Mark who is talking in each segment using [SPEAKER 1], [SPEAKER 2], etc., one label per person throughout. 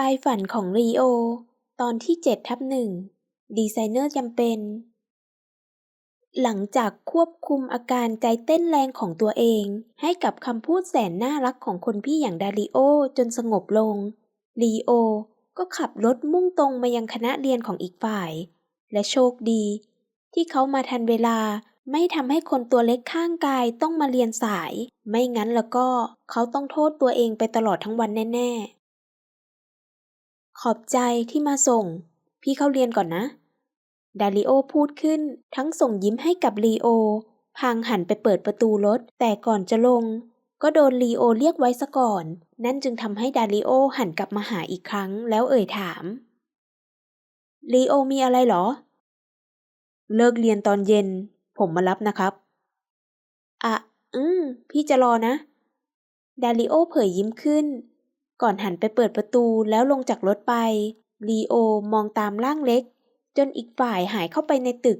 [SPEAKER 1] ลายฝันของลีโอ ตอนที่7ทับหนึ่งดีไซเนอร์จำเป็น หลังจากควบคุมอาการใจเต้นแรงของตัวเอง ให้กับคำพูดแสนน่ารักของคนพี่อย่างดาริโอจนสงบลงลีโอก็ขับรถมุ่งตรงมายังคณะเรียนของอีกฝ่าย และโชคดี ที่เขามาทันเวลาไม่ทำให้คนตัวเล็กข้างกายต้องมาเรียนสาย ไม่งั้นแล้วก็เขาต้องโทษตัวเองไปตลอดทั้งวันแน่ๆ ขอบใจที่มาส่ง พี่เข้าเรียนก่อนนะ ดาริโอพูดขึ้นทั้งส่งยิ้มให้กับลีโอพางหันไปเปิดประตูรถ แต่ก่อนจะลง ก็โดนลีโอเรียกไว้ซะก่อน นั่นจึงทำให้ดาริโอหันกลับมาหาอีกครั้งแล้วเอ่ยถาม ลีโอมีอะไรเหรอ เลิกเรียนตอนเย็น ผมมารับนะครับอะ อืม พี่จะรอนะ ดาริโอเผยยิ้มขึ้น ก่อนหันไปเปิดประตูแล้วลงจากรถไป ลีโอมองตามร่างเล็ก จนอีกฝ่ายหายเข้าไปในตึก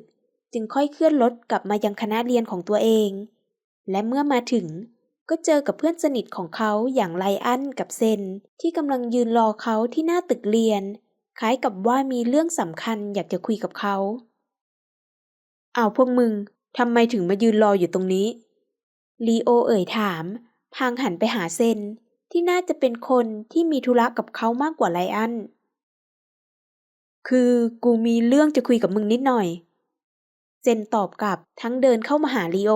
[SPEAKER 1] จึงค่อยเคลื่อนรถกลับมายังคณะเรียนของตัวเอง และเมื่อมาถึงก็เจอกับเพื่อนสนิทของเขาอย่างไลอันกับเซน ที่กำลังยืนรอเขาที่หน้าตึกเรียน คล้ายกับว่ามีเรื่องสำคัญอยากจะคุยกับเขาเอาพวกมึงทำไมถึงมายืนรออยู่ตรงนี้ ลีโอเอ่ยถาม พางหันไปหาเซน ที่น่าจะเป็นคนที่มีธุระกับเขามากกว่าไลอัน คือกูมีเรื่องจะคุยกับมึงนิดหน่อยเซนตอบกลับทั้งเดินเข้ามาหาลีโอ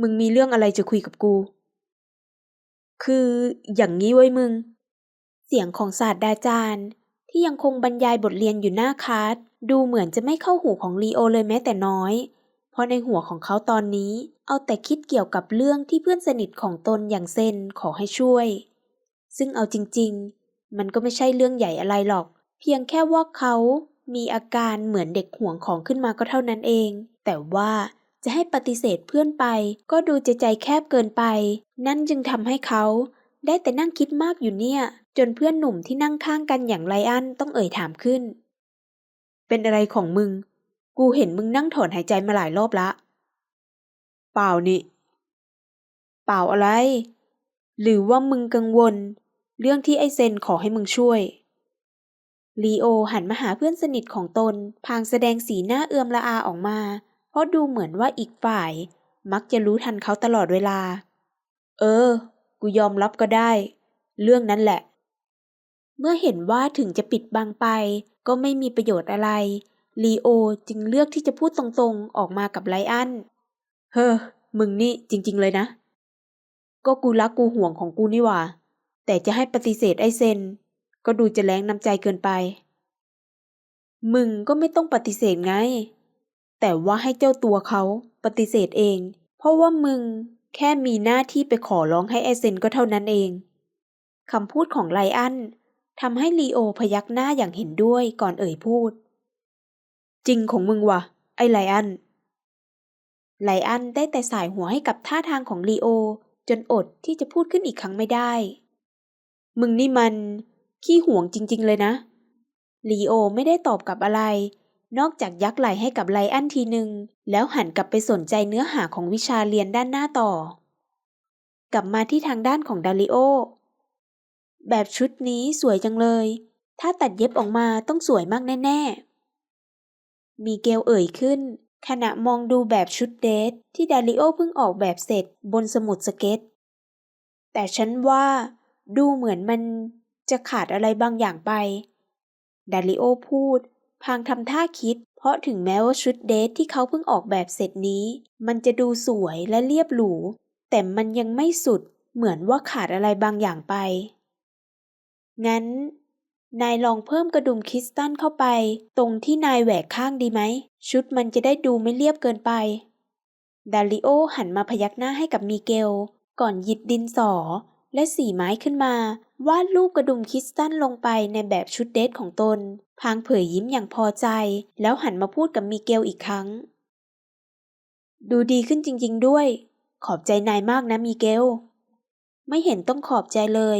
[SPEAKER 1] มึงมีเรื่องอะไรจะคุยกับกู คืออย่างนี้ไว้มึง เสียงของศาสตราจารย์ ที่ยังคงบรรยายบทเรียนอยู่หน้าคลาสดูเหมือนจะไม่เข้าหูของลีโอเลยแม้แต่น้อย ราะในหัวของเขาตอนนี้ เอาแต่คิดเกี่ยวกับเรื่องที่เพื่อนสนิทของตนอย่างเซนขอให้ช่วย ซึ่งเอาจริง ๆ มันก็ไม่ใช่เรื่องใหญ่อะไรหรอก เพียงแค่ว่าเขามีอาการเหมือนเด็กห่วงของขึ้นมาก็เท่านั้นเอง แต่ว่าจะให้ปฏิเสธเพื่อนไป ก็ดูจะใจแคบเกินไป นั่นจึงทำให้เขาได้แต่นั่งคิดมากอยู่เนี่ย จนเพื่อนหนุ่มที่นั่งข้างกันอย่างไลอันต้องเอ่ยถามขึ้น เป็นอะไรของมึง กูเห็นมึงนั่งถอนหายใจมาหลายรอบละ เปล่านี่ เปล่าอะไร หรือว่ามึงกังวล เรื่องที่ไอเซนขอให้มึงช่วย ลีโอหันมาหาเพื่อนสนิทของตน พางแสดงสีหน้าเอือมละอาออกมา เพราะดูเหมือนว่าอีกฝ่าย มักจะรู้ทันเขาตลอดเวลา เออ กูยอมรับก็ได้ เรื่องนั้นแหละ เมื่อเห็นว่าถึงจะปิดบังไป ก็ไม่มีประโยชน์อะไร ลีโอจึงเลือกที่จะพูดตรงๆ ออกมากับไลอันเฮ้อ มึงนี่จริง ๆ เลยนะ ก็กูรักกูห่วงของกูนี่หว่า แต่จะให้ปฏิเสธไอเซน ก็ดูจะแรงน้ำใจเกินไป มึงก็ไม่ต้องปฏิเสธไง แต่ว่าให้เจ้าตัวเขาปฏิเสธเอง เพราะว่ามึงแค่มีหน้าที่ไปขอร้องให้ไอเซนก็เท่านั้นเองคำพูดของไลอันทำให้ลีโอพยักหน้าอย่างเห็นด้วยก่อนเอ่ยพูด จริงของมึงวะไอไลอันไลอันได้แต่สายหัวให้กับท่าทางของลีโอ จนอดที่จะพูดขึ้นอีกครั้งไม่ได้ มึงนี่มัน ขี้ห่วงจริง ๆ เลยนะ ลีโอไม่ได้ตอบกลับอะไร นอกจากยักไหลให้กับไลอันทีหนึ่งแล้วหันกลับไปสนใจเนื้อหาของวิชาเรียนด้านหน้าต่อ กลับมาที่ทางด้านของดาริโอ แบบชุดนี้สวยจังเลย ถ้าตัดเย็บออกมาต้องสวยมากแน่ ๆ มีเกลเอ่ยขึ้น ขณะมองดูแบบชุดเดทที่ดาริโอเพิ่งออกแบบเสร็จบนสมุดสเก็ต แต่ฉันว่าดูเหมือนมันจะขาดอะไรบางอย่างไป ดาริโอพูด พางทำท่าคิด เพราะถึงแม้ว่าชุดเดทที่เขาเพิ่งออกแบบเสร็จนี้ มันจะดูสวยและเรียบหรู แต่มันยังไม่สุดเหมือนว่าขาดอะไรบางอย่างไป งั้น นายลองเพิ่มกระดุมคริสตัลเข้าไป ตรงที่นายแหวกข้างดีไหม ชุดมันจะได้ดูไม่เรียบเกินไป ดาริโอหันมาพยักหน้าให้กับมิเกล ก่อนหยิบดินสอ และสีไม้ขึ้นมา วาดรูปกระดุมคริสตัลลงไปในแบบชุดเดทของตน พางเผยยิ้มอย่างพอใจ แล้วหันมาพูดกับมิเกลอีกครั้ง ดูดีขึ้นจริง ๆ ด้วย ขอบใจนายมากนะมิเกล ไม่เห็นต้องขอบใจเลย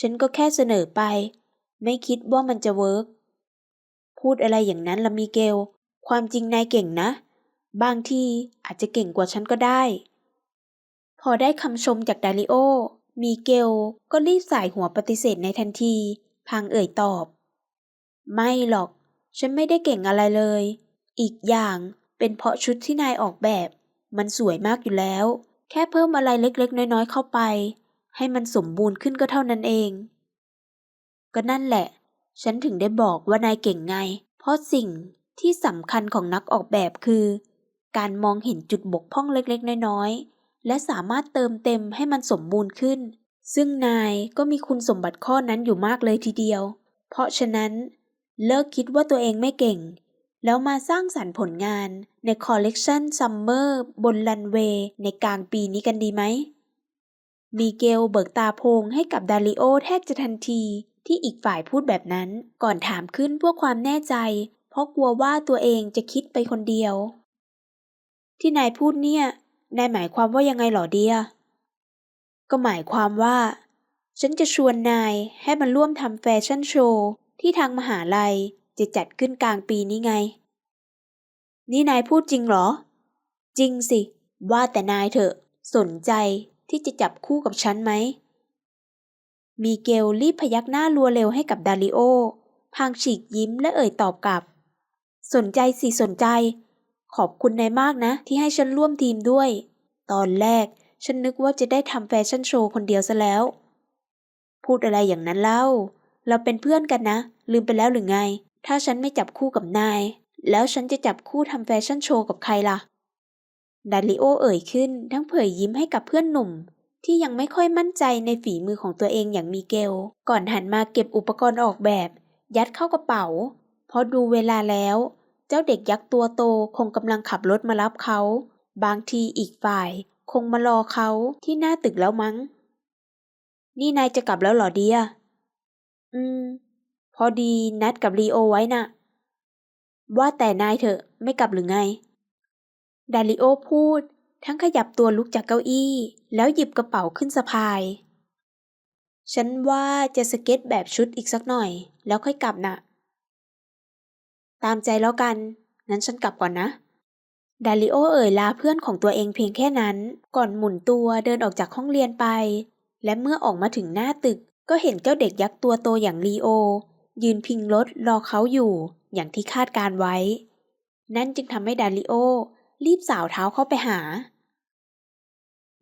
[SPEAKER 1] ฉันก็แค่เสนอไป ไม่คิดว่ามันจะเวิร์กพูดอะไรอย่างนั้นละมิเกล ความจริงนายเก่งนะ บางทีอาจจะเก่งกว่าฉันก็ได้ พอได้คำชมจากดาริโอ มีเกลก็รีบสายหัวปฏิเสธในทันทีพางเอ่ยตอบ ไม่หรอก ฉันไม่ได้เก่งอะไรเลย อีกอย่างเป็นเพราะชุดที่นายออกแบบ มันสวยมากอยู่แล้ว แค่เพิ่มอะไรเล็กๆ น้อยๆ เข้าไป ให้มันสมบูรณ์ขึ้นก็เท่านั้นเอง ก็นั่นแหละ ฉันถึงได้บอกว่านายเก่งไง เพราะสิ่งที่สำคัญของนักออกแบบคือ การมองเห็นจุดบกพร่องเล็กๆ น้อยๆ และสามารถเติมเต็มให้มันสมบูรณ์ขึ้น ซึ่งนายก็มีคุณสมบัติข้อนั้นอยู่มากเลยทีเดียว เพราะฉะนั้น เลิกคิดว่าตัวเองไม่เก่ง แล้วมาสร้างสรรค์ผลงานในคอลเลกชันซัมเมอร์บนรันเวย์ในกลางปีนี้กันดีไหมมีเกลเบิกตาโพงให้กับดาริโอแทบจะทันที ที่อีกฝ่ายพูดแบบนั้น ก่อนถามขึ้นเพื่อความแน่ใจ เพราะกลัวว่าตัวเองจะคิดไปคนเดียว ที่นายพูดเนี่ย นายหมายความว่ายังไงหรอเดีย ก็หมายความว่า ฉันจะชวนนายให้มันร่วมทำแฟชั่นโชว์ที่ทางมหาลัยจะจัดขึ้นกลางปีนี้ไง นี่นายพูดจริงหรอ จริงสิ ว่าแต่นายเถอะ สนใจที่จะจับคู่กับฉันไหม มีเกลรีบพยักหน้ารัวเร็วให้กับดาริโอ พางฉีกยิ้มและเอ่ยตอบกลับ สนใจสิสนใจ ขอบคุณนายมากนะ ที่ให้ฉันร่วมทีมด้วย ตอนแรกฉันนึกว่าจะได้ทำแฟชั่นโชว์คนเดียวซะแล้ว พูดอะไรอย่างนั้นเล่า เราเป็นเพื่อนกันนะ ลืมไปแล้วหรือไง ถ้าฉันไม่จับคู่กับนาย แล้วฉันจะจับคู่ทำแฟชั่นโชว์กับใครล่ะ ดาริโอเอ่ยขึ้นทั้งเผยยิ้มให้กับเพื่อนหนุ่ม ที่ยังไม่ค่อยมั่นใจในฝีมือของตัวเองอย่างมีเกล ก่อนหันมาเก็บอุปกรณ์ออกแบบ ยัดเข้ากระเป๋าพอดูเวลาแล้ว เจ้าเด็กยักษ์ตัวโตคงกำลังขับรถมารับเขา บางทีอีกฝ่าย คงมารอเขาที่หน้าตึกแล้วมั้ง นี่นายจะกลับแล้วหรอเดีย อืม พอดีนัดกับลีโอไว้น่ะ ว่าแต่นายเถอะไม่กลับหรือไง ดาริโอพูด ทั้งขยับตัวลุกจากเก้าอี้ แล้วหยิบกระเป๋าขึ้นสะพาย ฉันว่าจะสเก็ตแบบชุดอีกสักหน่อย แล้วค่อยกลับน่ะ ตามใจแล้วกันงั้นฉันกลับก่อนนะ ดาริโอเอ่ยลาเพื่อนของตัวเองเพียงแค่นั้น ก่อนหมุนตัวเดินออกจากห้องเรียนไป และเมื่อออกมาถึงหน้าตึกก็เห็นเจ้าเด็กยักษ์ตัวโตอย่างลีโอ ยืนพิงรถรอเขาอยู่ อย่างที่คาดการไว้ นั่นจึงทำให้ดาริโอ รีบสาวเท้าเข้าไปหา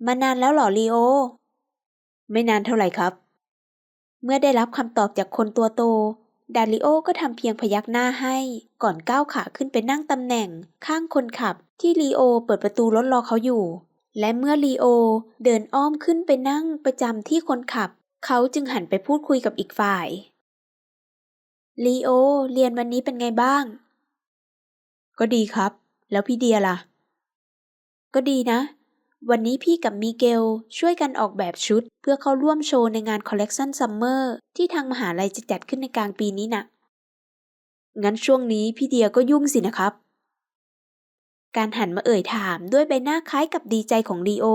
[SPEAKER 1] มานานแล้วหรอลีโอ ไม่นานเท่าไหร่ครับ เมื่อได้รับคำตอบจากคนตัวโต ดาริโอก็ทำเพียงพยักหน้าให้ ก่อนก้าวขาขึ้นไปนั่งตำแหน่ง ข้างคนขับที่ลีโอเปิดประตูรถรอเขาอยู่ และเมื่อลีโอเดินอ้อมขึ้นไปนั่งประจำที่คนขับ เขาจึงหันไปพูดคุยกับอีกฝ่ายลีโอ เรียนวันนี้เป็นไงบ้าง ก็ดีครับ แล้วพี่เดียล่ะ ก็ดีนะ วันนี้พี่กับมิเกลช่วยกันออกแบบชุด เพื่อเข้าร่วมโชว์ในงานคอลเลกชันซัมเมอร์ที่ทางมหาลัยจะจัดขึ้นในกลางปีนี้น่ะ งั้นช่วงนี้พี่เดียก็ยุ่งสินะครับ การหันมาเอ่ยถามด้วยใบหน้าคล้ายกับดีใจของลีโอ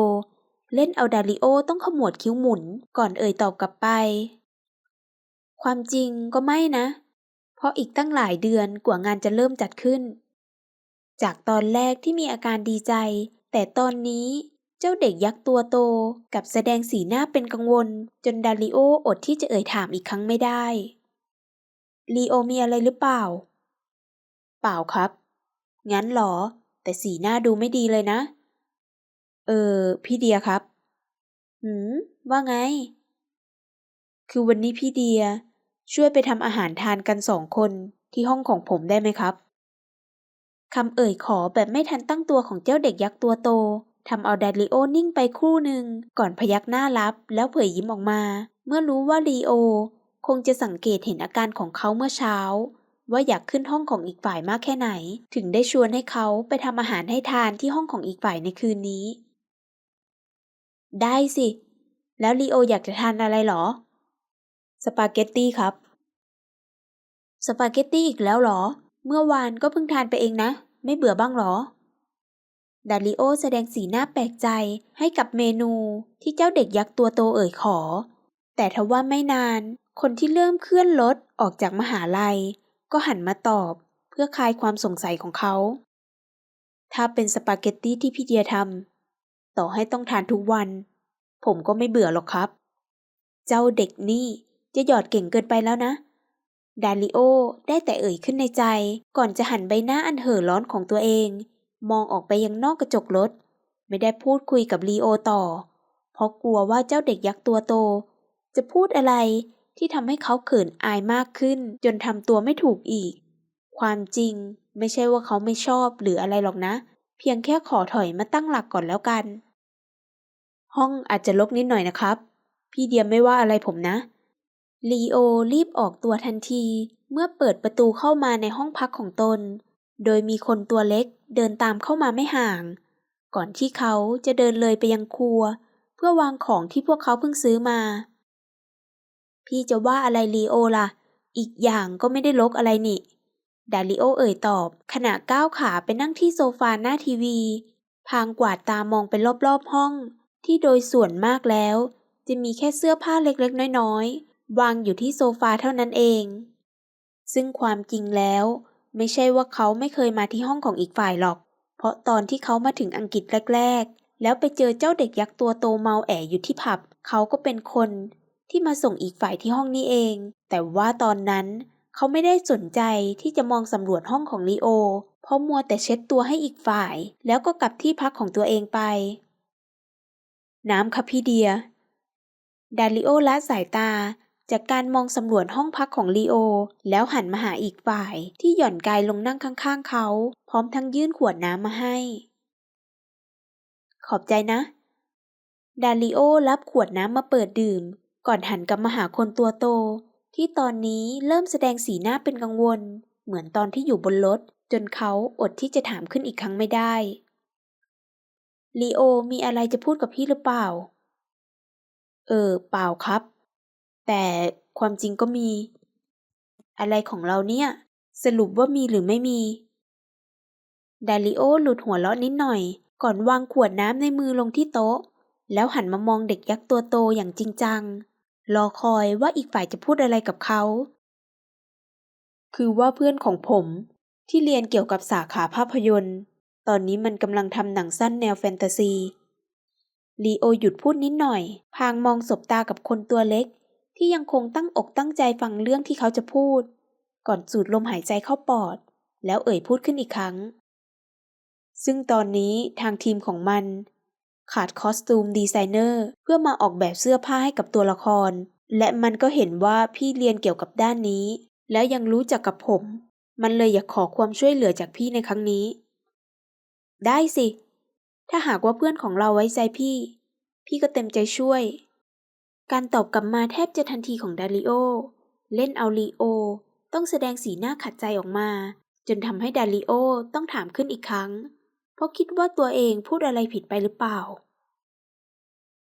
[SPEAKER 1] เล่นเอาดาริโอต้องขมวดคิ้วหมุนก่อนเอ่ยตอบกลับไป ความจริงก็ไม่นะ เพราะอีกตั้งหลายเดือนกว่างานจะเริ่มจัดขึ้น จากตอนแรกที่มีอาการดีใจ แต่ตอนนี้ เจ้าเด็กยักษ์ตัวโตกับแสดงสีหน้าเป็นกังวล จนดาริโออดที่จะเอ่ยถามอีกครั้งไม่ได้ลีโอมีอะไรหรือเปล่า เปล่าครับ งั้นเหรอ แต่สีหน้าดูไม่ดีเลยนะ เออ พี่เดียครับ หืม ว่าไง คือวันนี้พี่เดีย ช่วยไปทำอาหารทานกันสองคนที่ห้องของผมได้ไหมครับคำเอ่ยขอแบบไม่ทันตั้งตัวของเจ้าเด็กยักษ์ตัวโต ทำเอาดาริโอนิ่งไปครู่หนึ่งก่อนพยักหน้ารับแล้วเผยยิ้มออกมา เมื่อรู้ว่าลีโอ คงจะสังเกตเห็นอาการของเขาเมื่อเช้า ว่าอยากขึ้นห้องของอีกฝ่ายมากแค่ไหน ถึงได้ชวนให้เขาไปทำอาหารให้ทานที่ห้องของอีกฝ่ายในคืนนี้ ได้สิ แล้วลีโออยากจะทานอะไรหรอ สปาเกตตี้ครับ สปาเกตตี้อีกแล้วหรอ เมื่อวานก็เพิ่งทานไปเองนะ ไม่เบื่อบ้างหรอ ดาริโอแสดงสีหน้าแปลกใจให้กับเมนูที่เจ้าเด็กยักษ์ตัวโตเอ่ยขอ แต่ทว่าไม่นาน คนที่เริ่มเคลื่อนรถออกจากมหาลัย ก็หันมาตอบเพื่อคลายความสงสัยของเขา ถ้าเป็นสปาเกตตี้ที่พี่เดียทำต่อให้ต้องทานทุกวัน ผมก็ไม่เบื่อหรอกครับ เจ้าเด็กนี่จะหยอดเก่งเกินไปแล้วนะ ดาริโอได้แต่เอ่ยขึ้นในใจก่อนจะหันใบหน้าอันเห่อร้อนของตัวเอง มองออกไปยังนอกกระจกรถ ไม่ได้พูดคุยกับลีโอต่อ เพราะกลัวว่าเจ้าเด็กยักษ์ตัวโต จะพูดอะไรที่ทำให้เขาเขินอายมากขึ้น จนทำตัวไม่ถูกอีก ความจริงไม่ใช่ว่าเขาไม่ชอบหรืออะไรหรอกนะ เพียงแค่ขอถอยมาตั้งหลักก่อนแล้วกัน ห้องอาจจะลกนิดหน่อยนะครับ พี่เดียมไม่ว่าอะไรผมนะลีโอรีบออกตัวทันทีเมื่อเปิดประตูเข้ามาในห้องพักของตน โดยมีคนตัวเล็กเดินตามเข้ามาไม่ห่าง ก่อนที่เขาจะเดินเลยไปยังครัว เพื่อวางของที่พวกเขาเพิ่งซื้อมา พี่จะว่าอะไรลีโอล่ะ อีกอย่างก็ไม่ได้ลกอะไรนี่ ดาลิโอเอ่ยตอบ ขณะก้าวขาไปนั่งที่โซฟาหน้าทีวี พางกวาดตามองไปรอบๆห้อง ที่โดยส่วนมากแล้ว จะมีแค่เสื้อผ้าเล็กๆ น้อยๆ วางอยู่ที่โซฟาเท่านั้นเอง ซึ่งความจริงแล้ว ไม่ใช่ว่าเขาไม่เคยมาที่ห้องของอีกฝ่ายหรอก เพราะตอนที่เขามาถึงอังกฤษแรก ๆ แล้วไปเจอเจ้าเด็กยักษ์ตัวโตเมาแออยู่ที่ผับ เขาก็เป็นคนที่มาส่งอีกฝ่ายที่ห้องนี้เอง แต่ว่าตอนนั้นเขาไม่ได้สนใจที่จะมองสำรวจห้องของลีโอ เพราะมัวแต่เช็ดตัวให้อีกฝ่าย แล้วก็กลับที่พักของตัวเองไป น้ำคับพี่เดีย ดาริโอละสายตา จากการมองสำรวจห้องพักของลีโอ แล้วหันมาหาอีกฝ่ายที่หย่อนกายลงนั่งข้างๆเขา พร้อมทั้งยื่นขวดน้ำมาให้ ขอบใจนะ ดาริโอรับขวดน้ำมาเปิดดื่ม ก่อนหันกลับมาหาคนตัวโต ที่ตอนนี้เริ่มแสดงสีหน้าเป็นกังวล เหมือนตอนที่อยู่บนรถ จนเขาอดที่จะถามขึ้นอีกครั้งไม่ได้ลีโอมีอะไรจะพูดกับพี่หรือเปล่า เออ เปล่าครับ แต่ความจริงก็มี อะไรของเราเนี่ย สรุปว่ามีหรือไม่มี ดาริโอหลุดหัวเราะนิดหน่อย ก่อนวางขวดน้ำในมือลงที่โต๊ะ แล้วหันมามองเด็กยักษ์ตัวโตอย่างจริงจัง รอคอยว่าอีกฝ่ายจะพูดอะไรกับเขา คือว่าเพื่อนของผมที่เรียนเกี่ยวกับสาขาภาพยนตร์ ตอนนี้มันกำลังทำหนังสั้นแนวแฟนตาซีลีโอหยุดพูดนิดหน่อย พางมองสบตากับคนตัวเล็ก ที่ยังคงตั้งอกตั้งใจฟังเรื่องที่เขาจะพูด ก่อนสูดลมหายใจเข้าปอด แล้วเอ่ยพูดขึ้นอีกครั้ง ซึ่งตอนนี้ทางทีมของมัน ขาดคอสตูมดีไซเนอร์เพื่อมาออกแบบเสื้อผ้าให้กับตัวละคร และมันก็เห็นว่าพี่เรียนเกี่ยวกับด้านนี้ แล้วยังรู้จักกับผม มันเลยอยากขอความช่วยเหลือจากพี่ในครั้งนี้ ได้สิ ถ้าหากว่าเพื่อนของเราไว้ใจพี่ พี่ก็เต็มใจช่วย การตอบกลับมาแทบจะทันทีของดาริโอ เล่นเอาลีโอ ต้องแสดงสีหน้าขัดใจออกมา จนทำให้ดาริโอต้องถามขึ้นอีกครั้ง เพราะคิดว่าตัวเองพูดอะไรผิดไปหรือเปล่า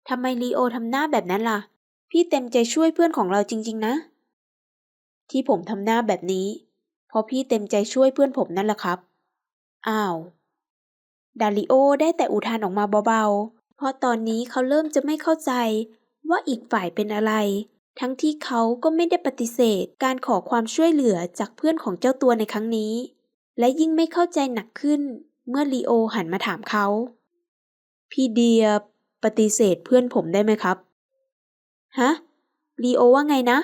[SPEAKER 1] ทำไมลีโอทำหน้าแบบนั้นล่ะ พี่เต็มใจช่วยเพื่อนของเราจริง ๆ นะ ที่ผมทำหน้าแบบนี้ เพราะพี่เต็มใจช่วยเพื่อนผมนั่นแหละครับ อ้าว ดาริโอได้แต่อุทานออกมาเบาๆ เพราะตอนนี้เขาเริ่มจะไม่เข้าใจ ว่าอีกฝ่ายเป็นอะไร ทั้งที่เขาก็ไม่ได้ปฏิเสธการขอความช่วยเหลือจากเพื่อนของเจ้าตัวในครั้งนี้ และยิ่งไม่เข้าใจหนักขึ้นเมื่อลีโอหันมาถามเขา พี่เดียปฏิเสธเพื่อนผมได้ไหมครับ ฮะลีโอว่าไงนะ